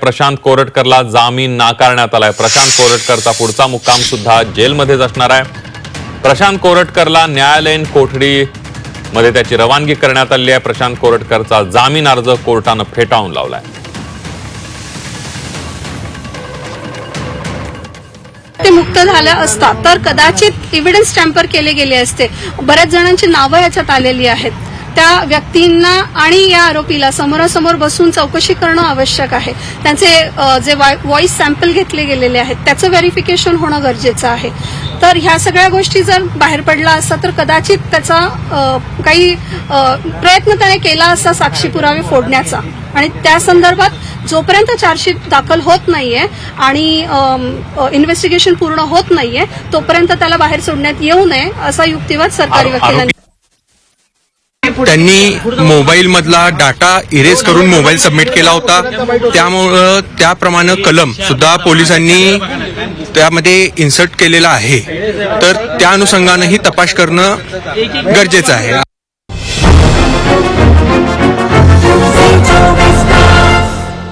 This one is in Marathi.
प्रशांत कोरटकरला जामीन नाकारण्यात आलाय. प्रशांत कोरटकरचा पुढचा मुक्काम सुद्धा जेलमध्येच असणार आहे. प्रशांत कोरटकरला न्यायालयीन कोठडी मध्ये त्याची रवानगी करण्यात आली आहे. प्रशांत कोरटकरचा जामीन अर्ज कोर्टानं फेटाळून लावलाय. ते मुक्त झाल्या असता तर कदाचित इव्हिडन्स टॅम्पर केले गेले असते. बऱ्याच जणांची नावं याच्यात आलेली आहेत. त्या व्यक्तींना आणि या आरोपीला समोरासमोर बसून चौकशी करणं आवश्यक आहे. त्यांचे जे व्हॉइस सॅम्पल घेतले गेलेले आहेत त्याचं व्हेरिफिकेशन होणं गरजेचं आहे. तर ह्या सगळ्या गोष्टी जर बाहेर पडला असता तर कदाचित त्याचा काही प्रयत्न त्याने केला असता साक्षी पुरावे फोडण्याचा. आणि त्या संदर्भात जोपर्यंत चार्जशीट दाखल होत नाहीये आणि इन्व्हेस्टिगेशन पूर्ण होत नाहीये तोपर्यंत त्याला बाहेर सोडण्यात येऊ नये असा युक्तिवाद सरकारी वकिलांनी त्यांनी मोबाईलमधला डाटा इरेज करून मोबाईल सबमिट केला होता. त्यामुळं त्याप्रमाणे कलम सुद्धा पोलिसांनी त्यामध्ये इन्सर्ट केलेला आहे. तर त्या अनुषंगानंही तपास करणं गरजेचं आहे.